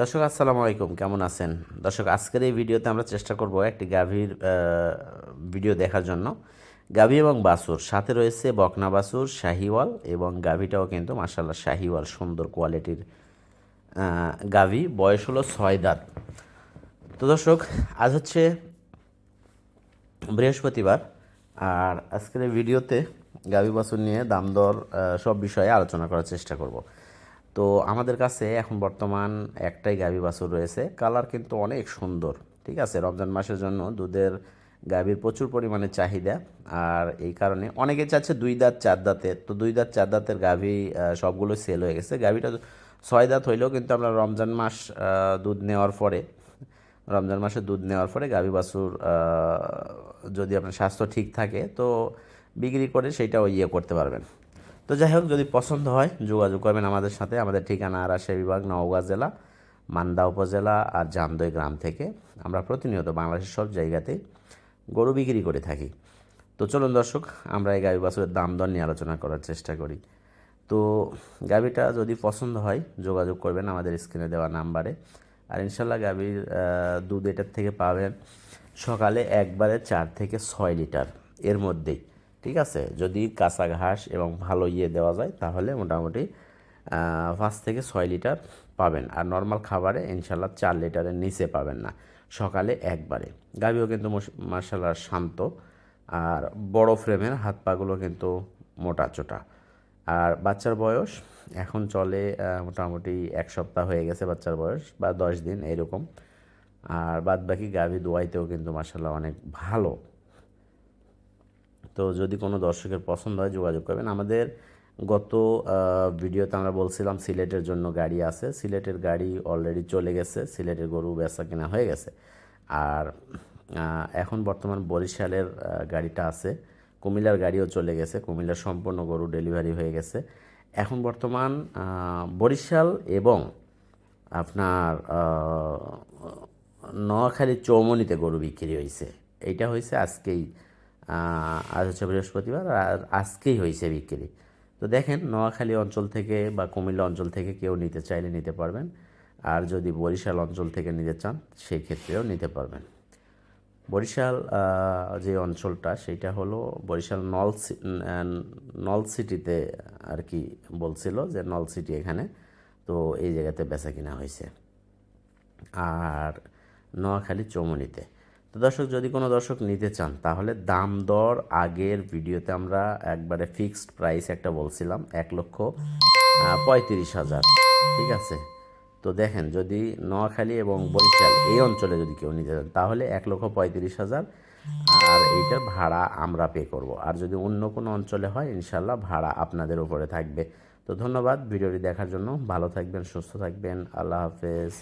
দর্শক, আসসালামু আলাইকুম। কেমন আছেন? দর্শক, আজকের এই ভিডিওতে আমরা চেষ্টা করব একটি গাভীর ভিডিও দেখার জন্য। গাভী এবং বাছুর, সাথে রয়েছে বকনা বাছুর, শাহিওয়াল এবং গাভীটাও কিন্তু মাসাল্লাহ শাহিওয়াল, সুন্দর কোয়ালিটির গাভী। বয়স হলো ছয় দাঁত। তো দর্শক, আজ হচ্ছে বৃহস্পতিবার আর আজকের ভিডিওতে গাভী বাছুর নিয়ে দাম দর সব বিষয়ে আলোচনা করার চেষ্টা করব। তো আমাদের কাছে এখন বর্তমান একটাই গাভী বাছুর রয়েছে। কালার কিন্তু অনেক সুন্দর, ঠিক আছে? রমজান মাসের জন্য দুধের গাভীর প্রচুর পরিমাণে চাহিদা আর এই কারণে অনেকে চাচ্ছে দুই দাঁত, চার দাঁতের তো দুই দাঁত, চার দাঁতের গাভী সবগুলো সেল হয়ে গেছে। গাভীটা ছয় দাঁত হইলেও কিন্তু আমরা রমজান মাস দুধ নেওয়ার পরে, রমজান মাসে দুধ নেওয়ার পরে গাভী বাছুর যদি আপনার স্বাস্থ্য ঠিক থাকে, তো বিক্রি করে সেইটাও ইয়ে করতে পারবেন। তো যাই হোক, যদি পছন্দ হয়, যোগাযোগ করবেন আমাদের সাথে। আমাদের ঠিকানা আর রাজশাহী বিভাগ, নওগাঁ জেলা, মান্দা উপজেলা আর জামদই গ্রাম থেকে। আমরা প্রতিনিয়ত বাংলাদেশের সব জায়গাতেই গরু বিক্রি করে থাকি। তো চলুন দর্শক, আমরা এই গাভী বাছুরের দাম দর নিয়ে আলোচনা করার চেষ্টা করি। তো গাভীটা যদি পছন্দ হয়, যোগাযোগ করবেন আমাদের স্ক্রিনে দেওয়া নাম্বারে। আর ইনশাল্লাহ গাভীর দুধ এটার থেকে পাবেন সকালে একবারে চার থেকে ছয় লিটার। এর মধ্যেই ঠিক আছে? যদি কাঁচা ঘাস এবং ভালো ইয়ে দেওয়া যায়, তাহলে মোটামুটি পাঁচ থেকে ছয় লিটার পাবেন। আর নর্মাল খাবারে ইনশাল্লাহ চার লিটারের নিচে পাবেন না। সকালে একবারে। গাভীও কিন্তু মার্শাল্লাহ শান্ত। আর বড় ফ্রেমের হাত পাগুলো কিন্তু মোটা চোটা। আর বাচ্চার বয়স এখন চলে মোটামুটি এক সপ্তাহ হয়ে গেছে বাচ্চার বয়স, বা দশ দিন এরকম। আর বাদ বাকি গাভী দোয়াইতেও কিন্তু মাসাল্লাহ অনেক ভালো। তো যদি কোনো দর্শকের পছন্দ হয়, যোগাযোগ করবেন। আমাদের গত ভিডিওতে আমরা বলছিলাম সিলেটের জন্য গাড়ি আছে। সিলেটের গাড়ি অলরেডি চলে গেছে। সিলেটের গরু বেচা কেনা হয়ে গেছে। আর এখন বর্তমান বরিশালের গাড়িটা আছে। কুমিল্লার গাড়িও চলে গেছে। কুমিল্লার সম্পূর্ণ গরু ডেলিভারি হয়ে গেছে। এখন বর্তমান বরিশাল এবং আপনার নোয়াখালী চৌমনিতে গরু বিক্রি হয়েছে এইটা হয়েছে আজকেই আজ হচ্ছে বৃহস্পতিবার আর আজকেই হয়েছে বিক্রি। তো দেখেন, নোয়াখালী অঞ্চল থেকে বা কুমিল্লা অঞ্চল থেকে কেউ নিতে চাইলে নিতে পারবেন। আর যদি বরিশাল অঞ্চল থেকে নিতে চান সেই ক্ষেত্রেও নিতে পারবেন। বরিশাল যে অঞ্চলটা, সেটা হলো বরিশাল নল নল সিটিতে আর কি বলছিল যে নল সিটি এখানে। তো এই জায়গাতে বেচা কিনা হয়েছে। আর নোয়াখালী চৌমনিতে। তো দর্শক, যদি কোনো দর্শক নিতে চান, তাহলে দাম দর আগের ভিডিওতে আমরা একবারে ফিক্সড প্রাইস একটা বলছিলাম, এক লক্ষ পঁয়ত্রিশ হাজার। ঠিক আছে? তো দেখেন, যদি নোয়াখালী এবং বরিশাল এই অঞ্চলে যদি কেউ নিতে চান, তাহলে এক লক্ষ পঁয়ত্রিশ হাজার, আর এইটার ভাড়া আমরা পে করব। আর যদি অন্য কোনো অঞ্চলে হয় ইনশাল্লাহ ভাড়া আপনাদের উপরে থাকবে। তো ধন্যবাদ, ভিডিওটি দেখার জন্য। ভালো থাকবেন, সুস্থ থাকবেন। আল্লাহ হাফেজ।